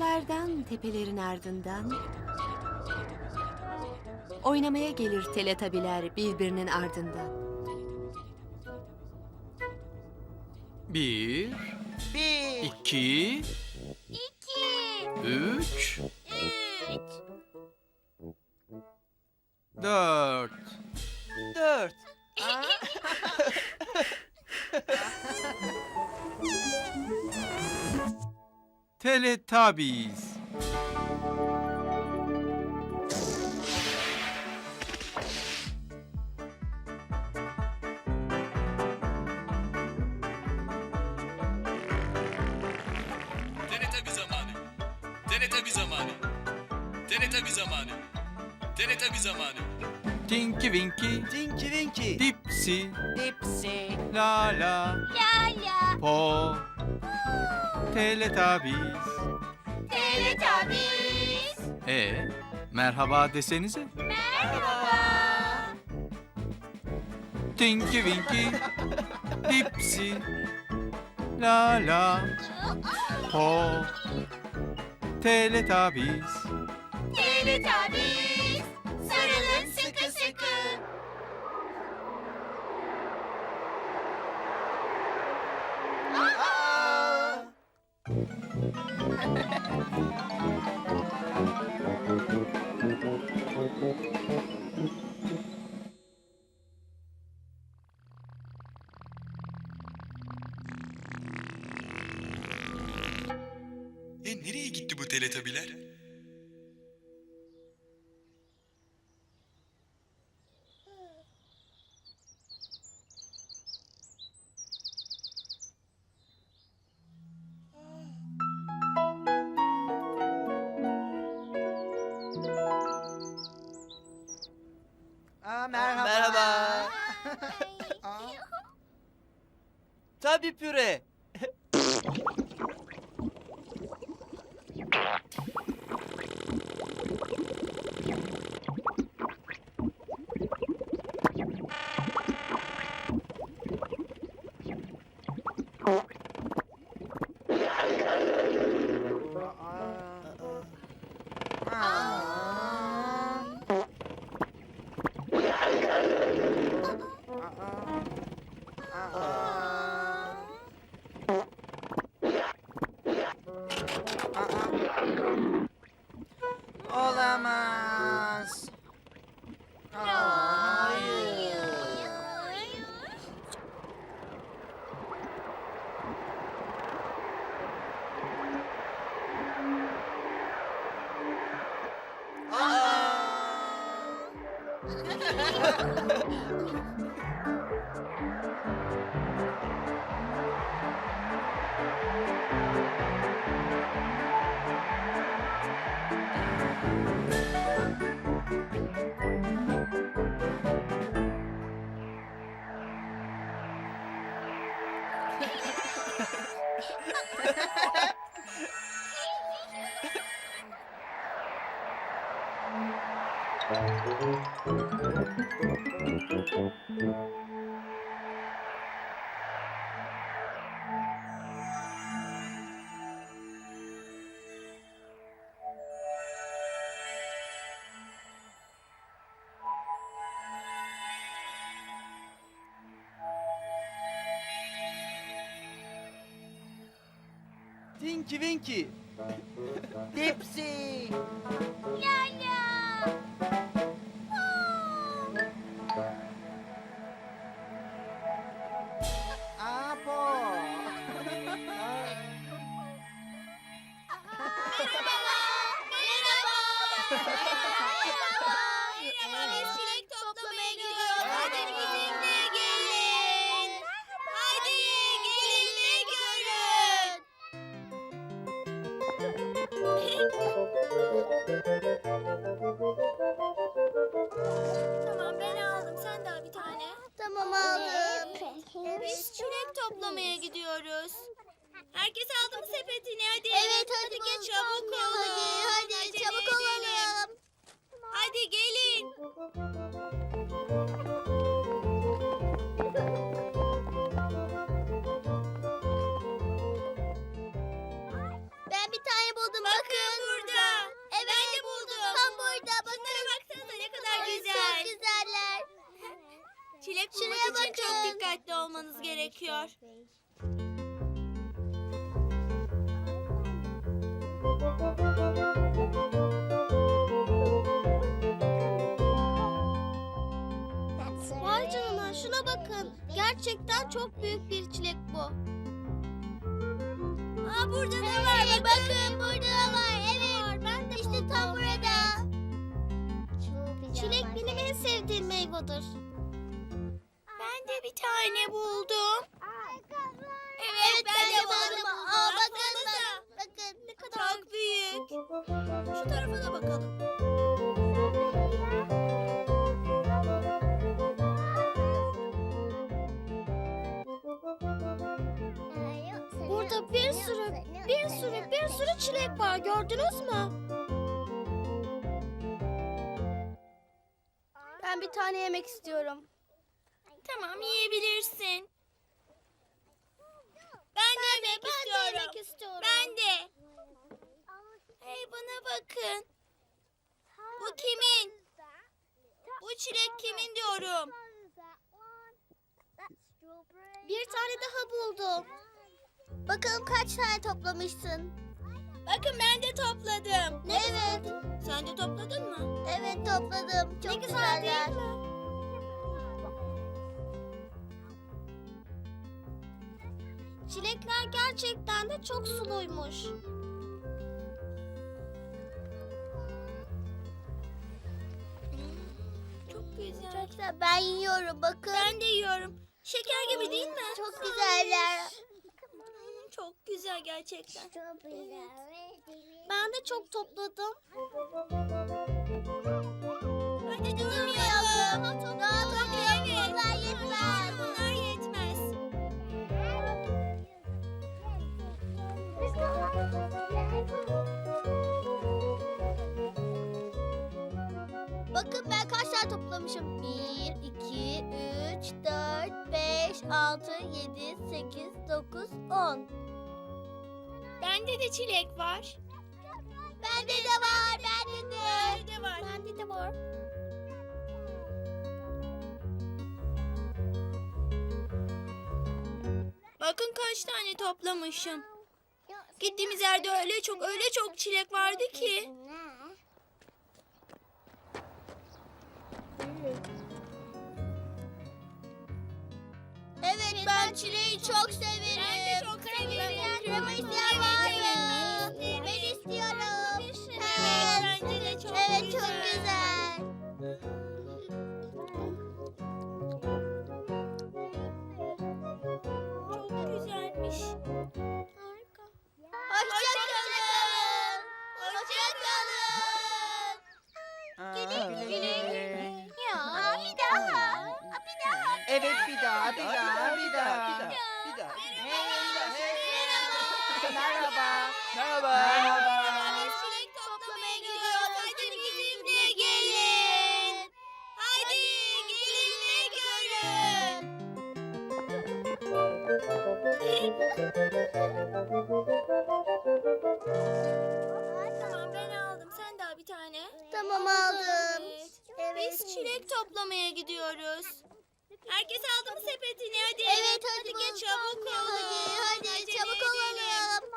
Uzaklardan, tepelerin ardından oynamaya gelir teletabiler birbirinin ardından. Bir, Bir, İki, Teletubbies. Teletabi zamanı. Teletabi zamanı. Teletabi zamanı. Teletabi zamanı. Tinky Winky, Tinky Winky. Dipsy, Dipsy. La La, Lala, Po, Teletubbies. Teletubbies. E, merhaba desenize. Merhaba. Tinky Winky, Dipsy, La La, Po, Teletubbies. Teletubbies. Nereye gitti bu teletabiler? Tinky Winky. Dipsy. Apo. Gerekiyor. Vay canına şuna bakın. Gerçekten çok büyük bir çilek bu. Aa burada da var. Hey, bakın burada da var. Evet. Ben de işte tam burada. Çilek benim en sevdiğim meyvedir. Ben de bir tane buldum. De buldum. Aa, bakın bakın ne kadar Çok büyük. Şu tarafa da bakalım. Burada bir sürü, bir sürü, bir sürü çilek var. Gördünüz mü? Ben bir tane yemek istiyorum. Tamam yiyebilirsin. Ben de yemek istiyorum. istiyorum. Ben de. Hey bana bakın. Bu kimin? Bu çilek kimin diyorum. Bir tane daha buldum. Bakalım kaç tane toplamışsın? Bakın ben de topladım. Evet, Sen de topladın mı? evet topladım. Çok ne güzel güzeller. değil mi? Çilekler gerçekten de çok suluymuş. Çok güzel. Çok güzel. Ben yiyorum bakın. Ben de yiyorum. Şeker gibi değil mi? Çok güzeller. Çok güzel gerçekten. Ben de çok topladım. Hadi Durmayalım. Bakın ben kaç tane toplamışım. 1, 2, 3, 4, 5, 6, 7, 8, 9, 10. Bende de çilek var. Bende de var, bende de. Bende de var. Bende de var. Bakın kaç tane toplamışım. Gittiğimiz yerde öyle çok öyle çok çilek vardı ki. Evet, ben çileği çok severim. Ben de çok severim. Krema isteyen tamam ben aldım. Sen daha bir tane. Tamam aldım. Evet. Biz çilek toplamaya gidiyoruz. Herkes aldı mı sepetini hadi. Evet hadi geç geç çabuk olun. Hadi hadi Acele çabuk edelim. olalım.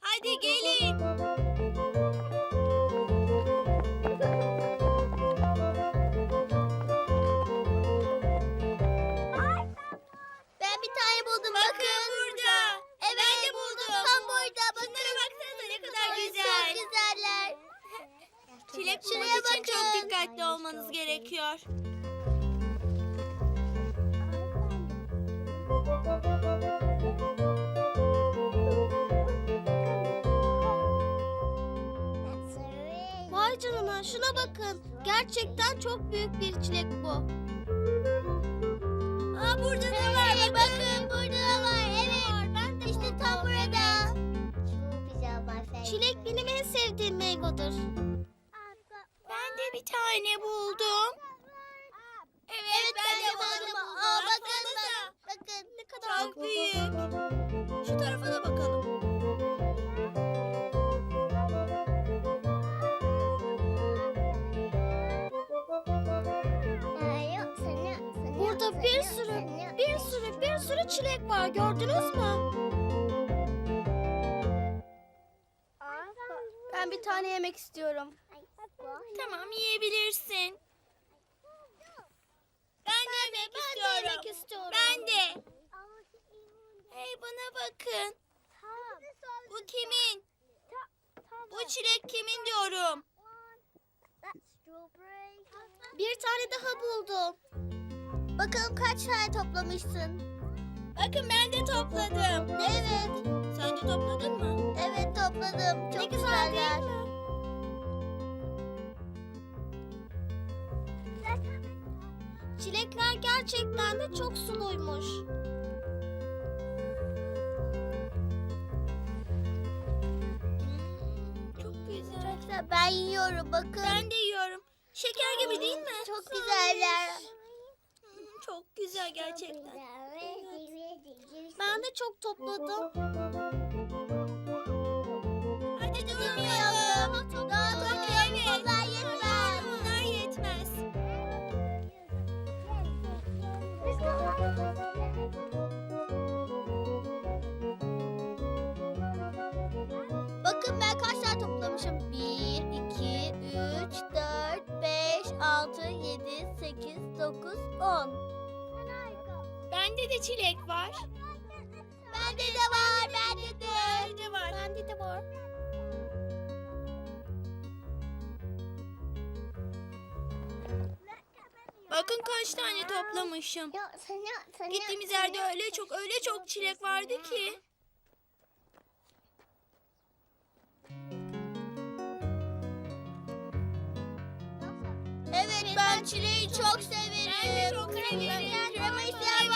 Hadi gelin. Dikkatli olmanız gerekiyor. Vay canına şuna bakın. Gerçekten çok büyük bir çilek bu. Aa burada da var. Hey, bakın burada da var. Evet. Ben de İşte tam burada. Çilek benim en sevdiğim meyvedir. Ben bir tane buldum. Evet, Evet ben de buldum. Aa, bakın bakın ne kadar Çok büyük. Şu tarafa da bakalım. Burada bir sürü, bir sürü, bir sürü çilek var gördünüz mü? Ben bir tane yemek istiyorum. Tamam yiyebilirsin. Ben de yemek istiyorum. yemek istiyorum. Ben de. Hey bana bakın. Bu kimin? Bu çilek kimin diyorum. Bir tane daha buldum. Bakalım kaç tane toplamışsın? Bakın ben de topladım. Evet, Sen de topladın mı? evet topladım. Çok güzeller. Çilekler gerçekten de çok suluymuş. Çok güzel. Çok güzel. Ben yiyorum bakın. Ben de yiyorum. Şeker gibi değil mi? Çok güzeller. Hmm, Çok güzel gerçekten. Ben de çok topladım. Hadi Durmayalım. 8, 9, 10. Bende de çilek var. Bende de var, bende de. Bende de var. Bende de var. Bakın kaç tane toplamışım. Gittiğimiz yerde öyle çok öyle çok çilek vardı ki. Evet ben çileği çok severim. Ben de çok severim. Krema isteyen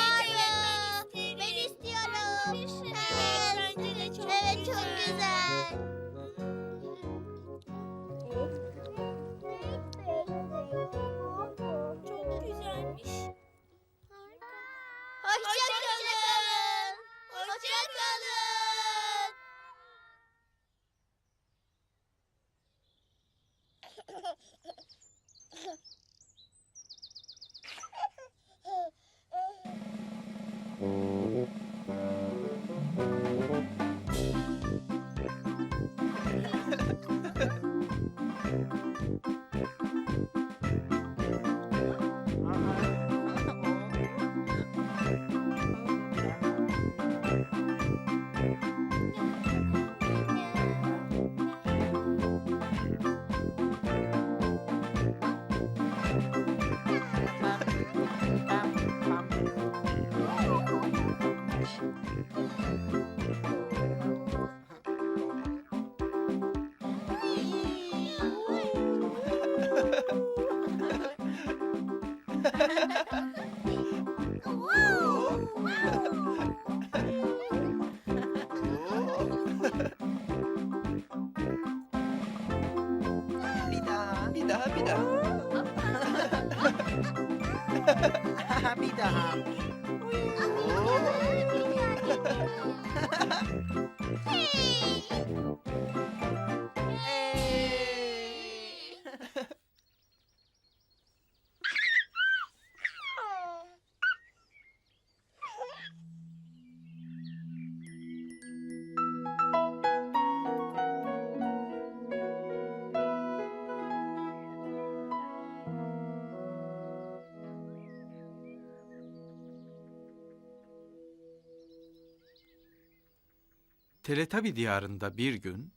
Teletabi diyarında bir gün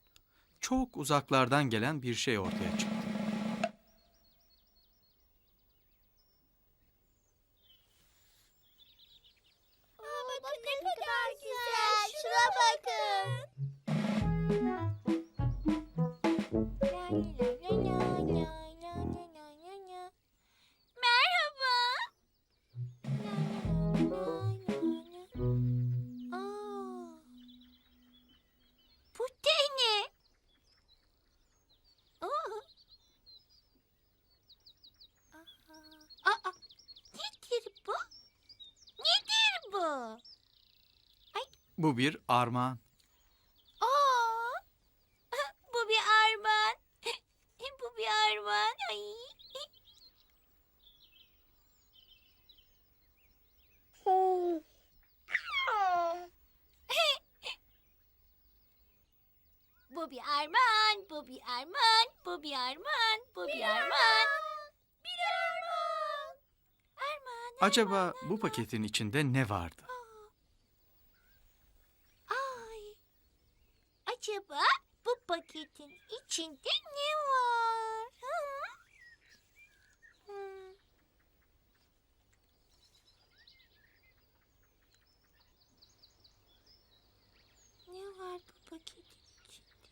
çok uzaklardan gelen bir şey ortaya çıktı. Bu bir armağan. Aa, bu bir armağan. Bu bir armağan. Ay. Bu bir armağan, bu bir armağan, bu bir armağan, bu bir armağan. Bir armağan. Armağan, Acaba bu paketin içinde ne vardı? Aa. Acaba bu paketin içinde ne var? Hı? Ne var bu paketin içinde?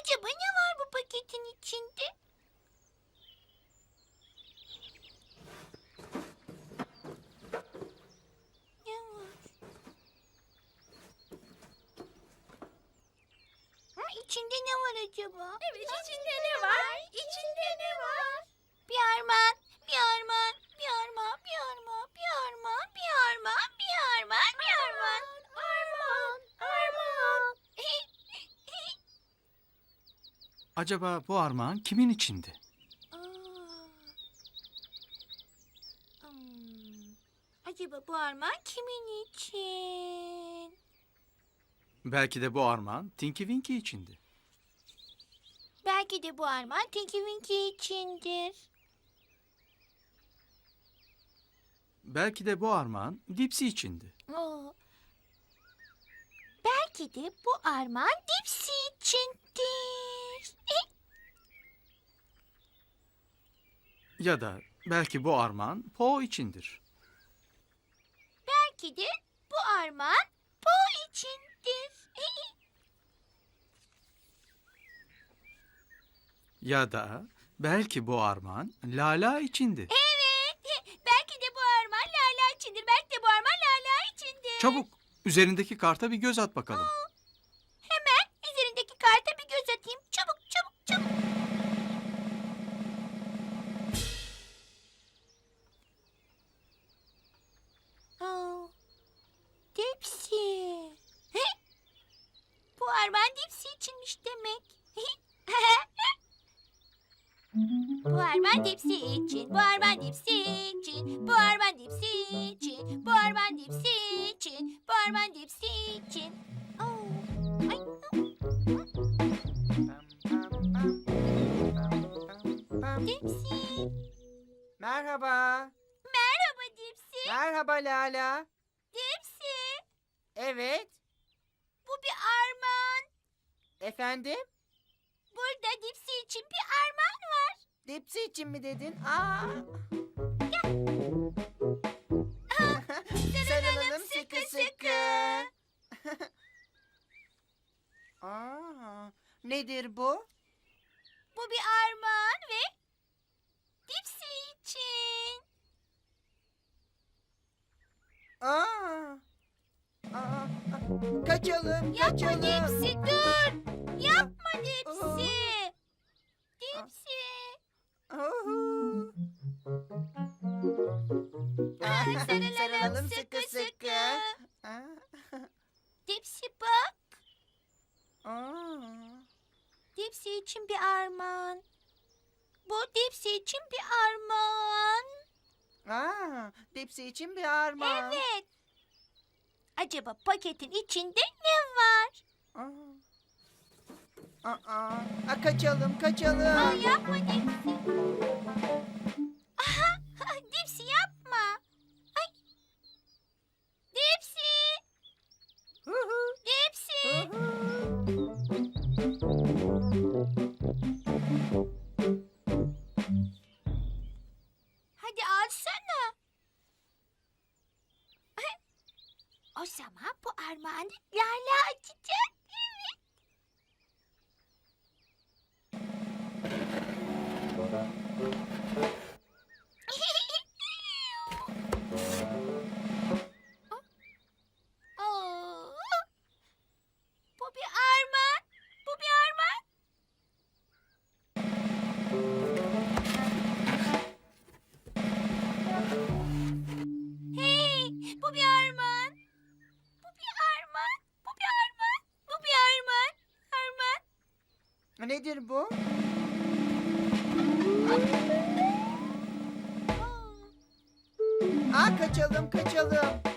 Acaba ne var bu paketin içinde? Ne var? Ha, içinde ne var acaba? Evet, içinde ne var? İçinde ne var? Bir armağan, bir armağan, bir armağan, bir armağan, bir armağan, bir armağan, bir armağan, bir armağan. Armağan, armağan. Acaba bu armağan kimin içindi? Aa. Hmm. Acaba bu armağan kimin için? Belki de bu armağan Tinky Winky içindi. Belki de bu armağan Tinky Winky içindir. Belki de bu armağan Dipsy içindi. Oo. Belki de bu armağan Dipsy içindir. Ya da belki bu armağan Po içindir. Belki de bu armağan Po içindir. Ya da belki bu armağan Lala içindi. Evet. Belki de bu armağan Lala içindir. Belki de bu armağan Lala içindir. Çabuk üzerindeki karta bir göz at bakalım. Merhaba. Merhaba Dipsy. Merhaba Lala. Dipsy. Evet. Bu bir armağan. Efendim? Burada Dipsy için bir armağan var. Dipsi için mi dedin? Aa. Sarılalım sıkı sıkı. Aa, nedir bu? Bu bir armağan ve Dipsy için. Aa. Aa, kaçalım, Yapma kaçalım. Dipsy dur. Yapma. Dipsy. Dipsi için bir armağan. Evet. Acaba paketin içinde ne var? Aa. Aa, aa, kaçalım, kaçalım. Aa, yapma Dipsy. Nedir bu? Aa, kaçalım, kaçalım.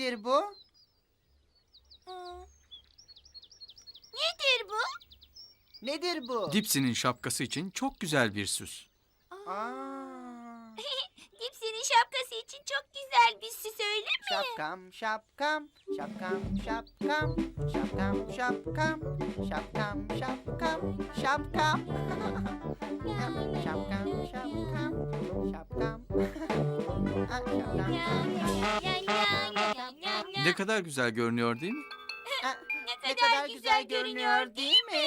Nedir bu? Nedir bu? Nedir bu? Dipsy'nin şapkası için çok güzel bir süs. Aa, Dipsy'nin şapkası için çok güzel bir süs öyle mi? şapkam şapkam şapkam şapkam şapkam şapkam şapkam şapkam şapkam şapkam şapkam şapkam şapkam Ya, Ne kadar güzel görünüyor değil mi? Ne kadar güzel görünüyor değil mi?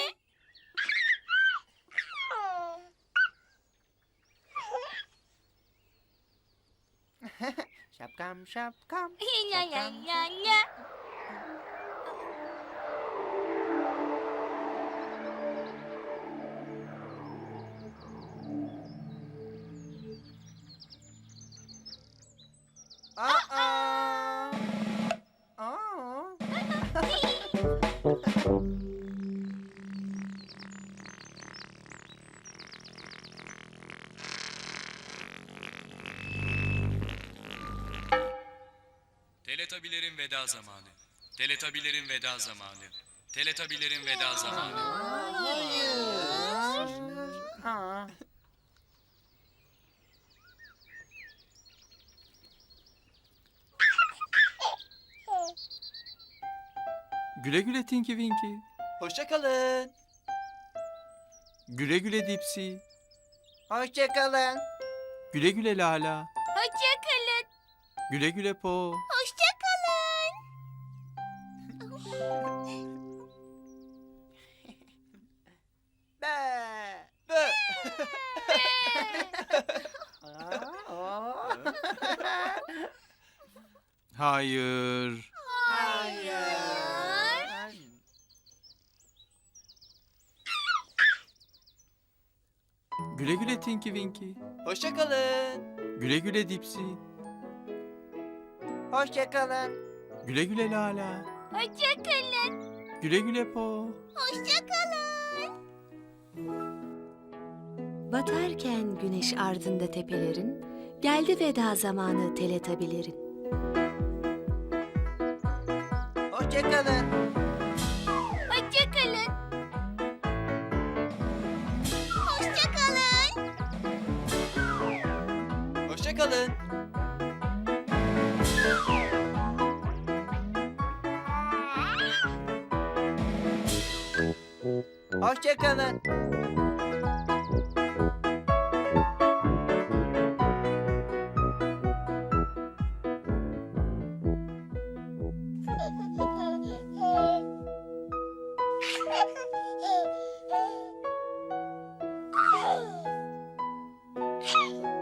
Şapkam şapkam Ya ya ya ya. Aa! Veda zamanı. Teletabilerin veda zamanı. Teletabilerin veda zamanı. Aa! Güle güle Tinky Winky. Hoşça kalın. Güle güle Dipsy. Hoşça kalın. Güle güle Lala. Hoşça kalın. Güle güle Po. Winky. Hoşça kalın. Güle güle Dipsy. Hoşça kalın. Güle güle Lala. Hoşça kalın. Güle güle Po. Hoşça kalın. Batarken güneş ardında tepelerin, geldi veda zamanı teletabilerin. Hoşça kalın. Hoşça Hoşçakalın. Hoşçakalın.